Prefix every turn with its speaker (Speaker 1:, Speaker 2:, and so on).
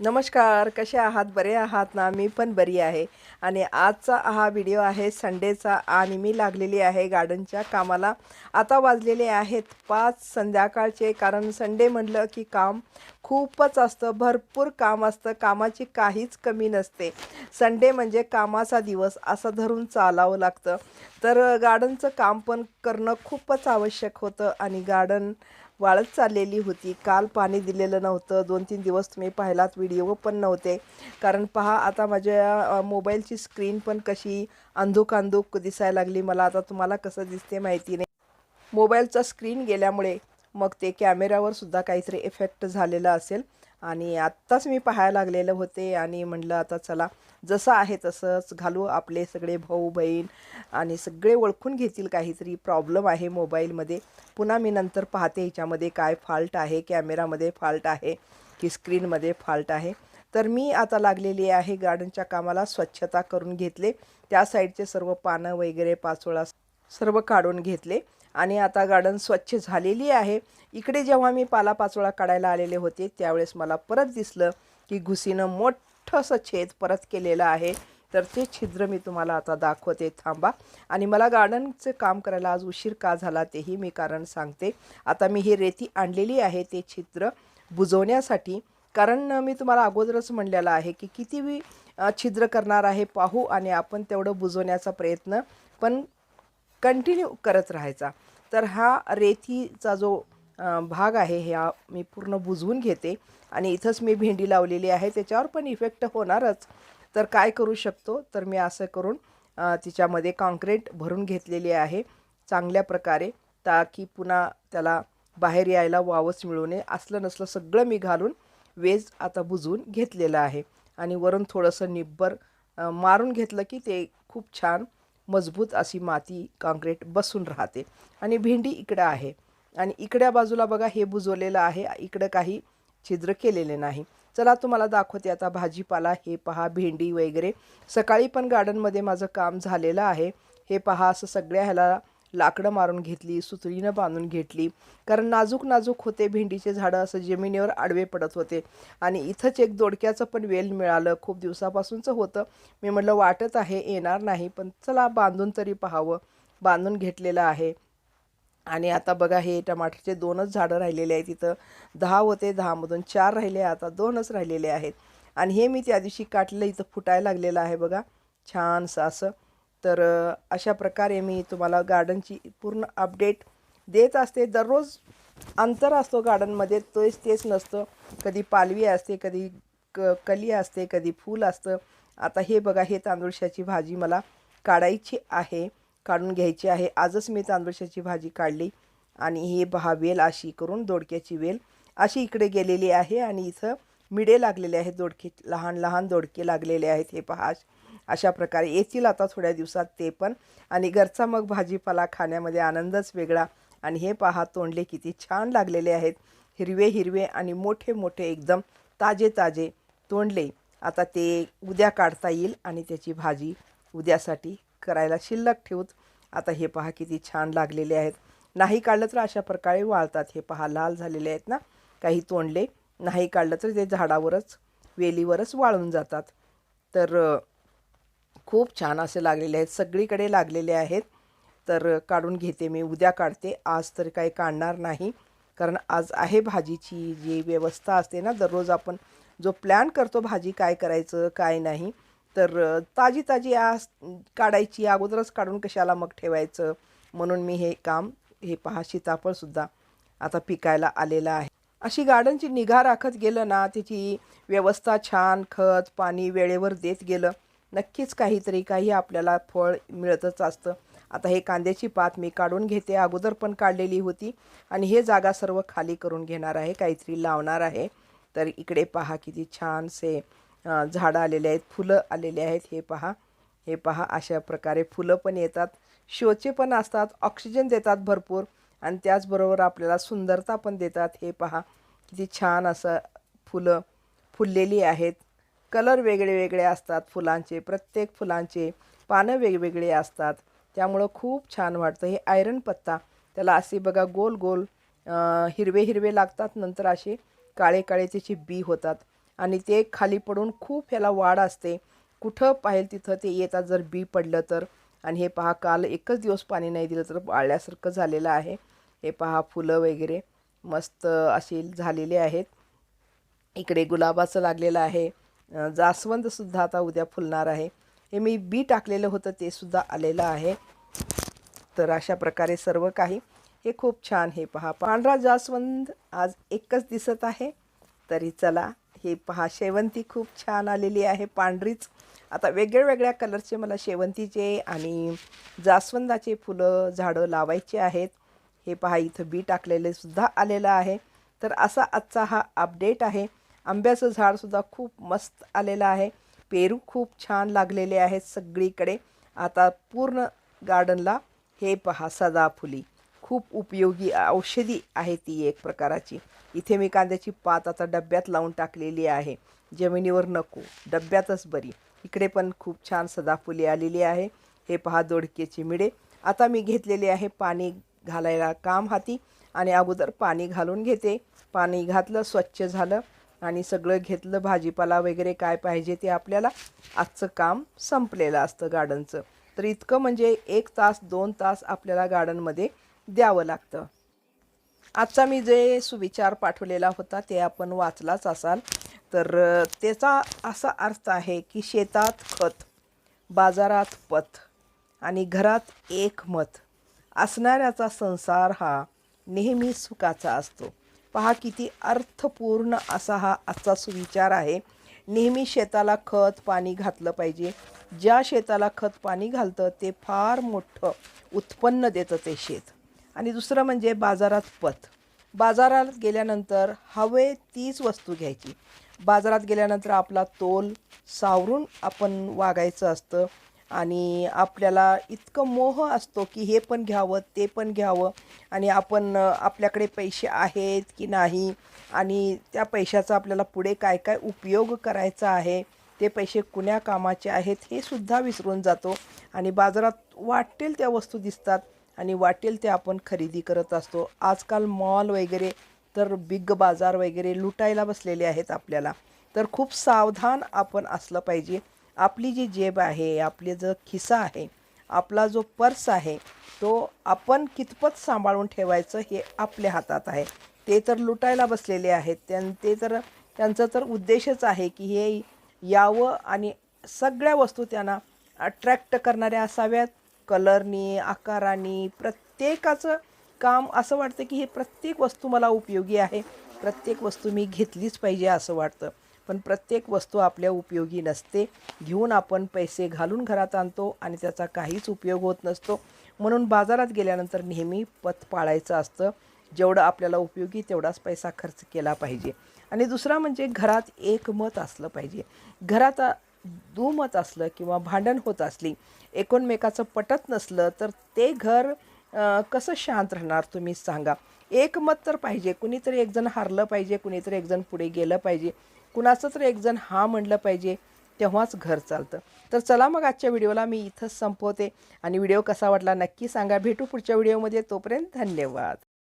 Speaker 1: नमस्कार कसे आहात? बरे आहात ना? मी पण बरी आहे. आणि आजचा हा व्हिडिओ आहे संडेचा आणि मी लागलेली आहे गार्डनच्या कामाला. आता वाजलेले आहेत पाच संध्याकाळचे कारण संडे म्हटलं की काम खूपच असतं भरपूर काम असतं कामाची काहीच कमी नसते. संडे म्हणजे कामाचा दिवस असं धरून चालावं लागतं. तर गार्डनचं काम पण करणं खूपच आवश्यक होतं आणि गार्डन वाळत चाललेली होती. काल पाणी दिलेलं नव्हतं. दोन तीन दिवस तुम्ही पाहिलात व्हिडिओ पण नव्हते. कारण पहा आता माझ्या मोबाईलची स्क्रीन पण कशी अंधूक अंधुक दिसायला लागली मला. आता तुम्हाला कसं दिसते माहिती नाही. मोबाईलचा स्क्रीन गेल्यामुळे मग ते कॅमेऱ्यावर सुद्धा काहीतरी इफेक्ट झालेला असेल. आणि आत्ताच मी पाहायला लागलेलं होते आणि म्हटलं आता चला जसं आहे तसंच घालू आपले सगळे भाऊ बहीण आणि सगळे ओळखून घेतील काहीतरी प्रॉब्लेम आहे मोबाईलमध्ये पुन्हा मी नंतर पाहते ह्याच्यामध्ये काय फॉल्ट आहे कॅमेरामध्ये फॉल्ट आहे की स्क्रीनमध्ये फॉल्ट आहे. तर मी आता लागलेली आहे गार्डनच्या कामाला स्वच्छता करून घेतले. त्या साईडचे सर्व पानं वगैरे पाचोळा सर्व काढून घेतले. आणि आता गार्डन स्वच्छ झालेली आहे. इकडे जेव्हा मी पालापाचोळा काढायला आलेले होते त्यावेळेस मला परत दिसलं की घुसीनं मोठं असं छेद परत केलेलं आहे. तर ते छिद्र मी तुम्हाला आता दाखवते. थांबा. आणि मला गार्डनचे काम करायला आज उशीर का झाला तेही मी कारण सांगते. आता मी ही रेती आणलेली आहे ते छिद्र बुजवण्यासाठी. कारण मी तुम्हाला अगोदरच म्हणलेलं आहे की किती मी छिद्र करणार आहे पाहू आणि आपण तेवढं बुजवण्याचा प्रयत्न पण कंटिन्यू करत राहायचा. तर हा रेतीचा जो भाग आहे ह्या मी पूर्ण बुजवून घेते. आणि इथंच मी भेंडी लावलेली आहे त्याच्यावर पण इफेक्ट होणारच. तर काय करू शकतो? तर मी असं करून तिच्यामध्ये कॉन्क्रीट भरून घेतलेली आहे चांगल्या प्रकारे ताकी पुन्हा त्याला बाहेर यायला वावच मिळू नये. असलं नसलं सगळं मी घालून वेज आता बुजवून घेतलेलं आहे. आणि वरून थोडंसं निब्बर मारून घेतलं की ते खूप छान मजबूत अशी माती काँक्रीट बसून राहते. आणि भेंडी इकडं आहे. आणि इकड्या बाजूला बघा हे बुजवलेलं आहे. इकडं काही छिद्र केलेले नाही. चला तुम्हाला दाखवते आता भाजीपाला. हे पहा भेंडी वगैरे. सकाळी पण गार्डनमध्ये माझं काम झालेलं आहे. हे पहा असं सगळ्या ह्याला लाकडं मारून घेतली सुतळीनं बांधून घेतली. कारण नाजूक नाजूक होते भेंडीचे झाडं असं जमिनीवर आडवे पडत होते. आणि इथंच एक दोडक्याचं पण वेल मिळालं. खूप दिवसापासूनचं होतं. मी म्हटलं वाटत आहे येणार नाही पण चला बांधून तरी पाहावं. बांधून घेतलेलं आहे. आणि आता बघा हे टमाटरचे दोनच झाडं राहिलेले आहेत इथं. दहा होते दहामधून चार राहिले आता दोनच राहिलेले आहेत. आणि हे मी त्या दिवशी काटलं इथं फुटायला लागलेलं आहे बघा. छानसं असं. तर अशा प्रकारे मी तुम्हाला गार्डनची पूर्ण अपडेट देत असते. दररोज अंतर असतो गार्डनमध्ये तोच तेच नसतं. कधी पालवी असते कधी क कली असते कधी फूल असतं. आता हे बघा हे तांदूळशाची भाजी मला काढायची आहे काढून घ्यायची आहे. आजच मी तांदूळशाची भाजी काढली आणि हे बहा वेल अशी करून दोडक्याची वेल अशी इकडे गेलेली आहे आणि इथं मिडे लागलेले आहेत दोडके. लहान लहान दोडके लागलेले आहेत. हे पहा अशा प्रकारे येतील आता थोड्या दिवसात ते पण. आणि घरचा मग भाजीपाला खाण्यामध्ये आनंदच वेगळा. आणि हे पहा तोंडले किती छान लागलेले आहेत. हिरवे हिरवे आणि मोठे मोठे एकदम ताजे ताजे तोंडले. आता ते उद्या काढता येईल आणि त्याची भाजी उद्यासाठी करायला शिल्लक ठेवूत. आता हे पहा किती छान लागलेले आहेत. नाही काढलं तर अशा प्रकारे वाळतात. हे पहा लाल झालेले आहेत ना? काही तोंडले. नाही काढलं तर ते झाडावरच वेलीवरच वाळून जातात. तर खूप छान असे लागलेले आहेत. सगळीकडे लागलेले आहेत. तर काढून घेते मी उद्या काढते. आज तर काही काढणार नाही. कारण आज आहे भाजीची जी व्यवस्था असते ना दररोज आपण जो प्लॅन करतो भाजी काय करायचं काय नाही तर ताजी ताजी आज काढायची अगोदरच काढून कशाला मग ठेवायचं? म्हणून मी हे काम हे पहा सीताफळसुद्धा आता पिकायला आलेलं आहे. अशी गार्डनची निगा राखत गेलं ना त्याची व्यवस्था छान खत पाणी वेळेवर देत गेलं. नक्कीच काहीतरी काही आपल्याला फळ मिळतच असतं. आता हे कांद्याची पात मी काढून घेते. अगोदर पण काढलेली होती आणि हे जागा सर्व खाली करून घेणार आहे. काहीतरी लावणार आहे. तर इकडे पहा किती छानसे झाडं आलेले आहेत. फुलं आलेले आहेत. हे पहा. हे पहा. अशा प्रकारे फुलं पण येतात. शोचे पण असतात. ऑक्सिजन देतात भरपूर. आणि त्याचबरोबर आपल्याला सुंदरता पण देतात. हे पहा. किती छान असं फुलं फुललेली आहेत. कलर वेगळे वेगळे असतात फुलांचे प्रत्येक फुलांचे पानं वेगवेगळे असतात. त्यामुळं खूप छान वाटतं. हे आयरन पत्ता त्याला असे बघा गोल गोल हिरवे हिरवे लागतात. नंतर असे काळे काळे त्याचे बी होतात. आणि ते खाली पडून खूप ह्याला वाढ असते. कुठं पाहिजे तिथं ते येतात. जर बी पडलं तर. आणि हे पहा काल एकच दिवस पाणी नाही दिलं तर वाळल्यासारखं झालेलं आहे. हे पहा फुलं वगैरे मस्त अशी झालेले आहेत. इकडे गुलाबाचं लागलेलं आहे. जास्वंदसुद्धा आता उद्या फुलणार आहे. हे मी बी टाकलेलं होतं ते सुद्धा आलेलं आहे. तर अशा प्रकारे सर्व काही. हे खूप छान हे पहा. पांढरा जास्वंद आज एकच दिसत आहे. तरी चला हे पहा. शेवंती खूप छान आलेली आहे पांढरीच. आता वेगळ्या वेगळ्या कलरचे मला शेवंतीचे आणि जास्वंदाचे फुलं झाडं लावायचे आहेत. हे पहा इथं बी टाकलेले सुद्धा आलेलं आहे. तर असा आजचा हा अपडेट आहे. आंब्याचं झाडसुद्धा खूप मस्त आलेलं आहे. पेरू खूप छान लागलेले आहेत सगळीकडे. आता पूर्ण गार्डनला हे पहा सदाफुली. खूप उपयोगी औषधी आहे ती एक प्रकाराची. इथे मी कांद्याची पात आता डब्यात लावून टाकलेली आहे. जमिनीवर नको डब्यातच बरी. इकडे पण खूप छान सदाफुली आलेली आहे. हे पहा दोडकेची मिडे. आता मी घेतलेले आहे पाणी घालायला काम हाती आणि अगोदर पाणी घालून घेते. पाणी घातलं स्वच्छ झालं. आणि सगळं घेतलं भाजीपाला वगैरे काय पाहिजे ते आपल्याला आजचं काम संपलेलं असतं गार्डनचं तर इतकं म्हणजे एक तास दोन तास आपल्याला गार्डनमध्ये द्यावं लागतं. आजचा मी जे सुविचार पाठवलेला होता ते आपण वाचलाच असाल. तर त्याचा असा अर्थ आहे की शेतात खत बाजारात पथ आणि घरात एक मत असणाऱ्याचा संसार हा नेहमी सुखाचा असतो. पहा किती अर्थपूर्ण असा हा आजचा सुविचार आहे. नेहमी शेताला खत पाणी घातलं पाहिजे. ज्या शेताला खत पाणी घालतं ते फार मोठं उत्पन्न देतं ते शेत. आणि दुसरं म्हणजे बाजारात पत. बाजारात गेल्यानंतर हवे तीच वस्तू घ्यायची. बाजारात गेल्यानंतर आपला तोल सावरून आपण वागायचं असतं. आणि आपल्याला इतकं मोह असतो की हे पण घ्यावं ते पण घ्यावं. आणि आपण आपल्याकडे पैसे आहेत की नाही आणि त्या पैशाचा आपल्याला पुढे काय काय उपयोग करायचा आहे ते पैसे कुण्या कामाचे आहेत हे सुद्धा विसरून जातो. आणि बाजारात वाटेल त्या वस्तू दिसतात आणि वाटेल ते आपण खरेदी करत असतो. आजकाल मॉल वगैरे तर बिग बाजार वगैरे लुटायला बसलेले आहेत आपल्याला. तर खूप सावधान आपण असलं पाहिजे. आपली जी जेब आहे आपले जो खिसा आहे आपला जो पर्स आहे तो आपण कितपत सांभाळून ठेवायचं हे आपल्या हातात आहे. ते तर लुटायला बसलेले आहेत. त्यां ते तर त्यांचा तर उद्देशच आहे की हे यावं आणि सगळ्या वस्तू त्यांना अट्रॅक्ट करणाऱ्या असाव्यात. कलरनी आकाराने प्रत्येकाचं काम असं वाटतं की हे प्रत्येक वस्तू मला उपयोगी आहे. प्रत्येक वस्तू मी घेतलीच पाहिजे असं वाटतं. पण प्रत्येक वस्तू आपल्या उपयोगी नसते. घेऊन आपण पैसे घालून घरात आणतो आणि त्याचा काहीच उपयोग होत नसतो. म्हणून बाजारात गेल्यानंतर नेहमी पथ पाळायचं असतं. जेवढं आपल्याला उपयोगी तेवढाच पैसा खर्च केला पाहिजे. आणि दुसरा म्हणजे घरात एक मत असलं पाहिजे. घरात दुमत असलं किंवा भांडण होत असली एकोणमेकाचं पटत नसलं तर ते घर कसं शांत राहणार तुम्ही सांगा. एकमत तर पाहिजे. कुणीतरी एकजण हारलं पाहिजे कुणीतरी एकजण पुढे गेलं पाहिजे. कुणाचं तर एकजण हा म्हणलं पाहिजे तेव्हाच घर चालतं. तर चला मग आजच्या व्हिडिओला मी इथंच संपवते. आणि व्हिडिओ कसा वाटला नक्की सांगा. भेटू पुढच्या व्हिडिओमध्ये. तोपर्यंत धन्यवाद.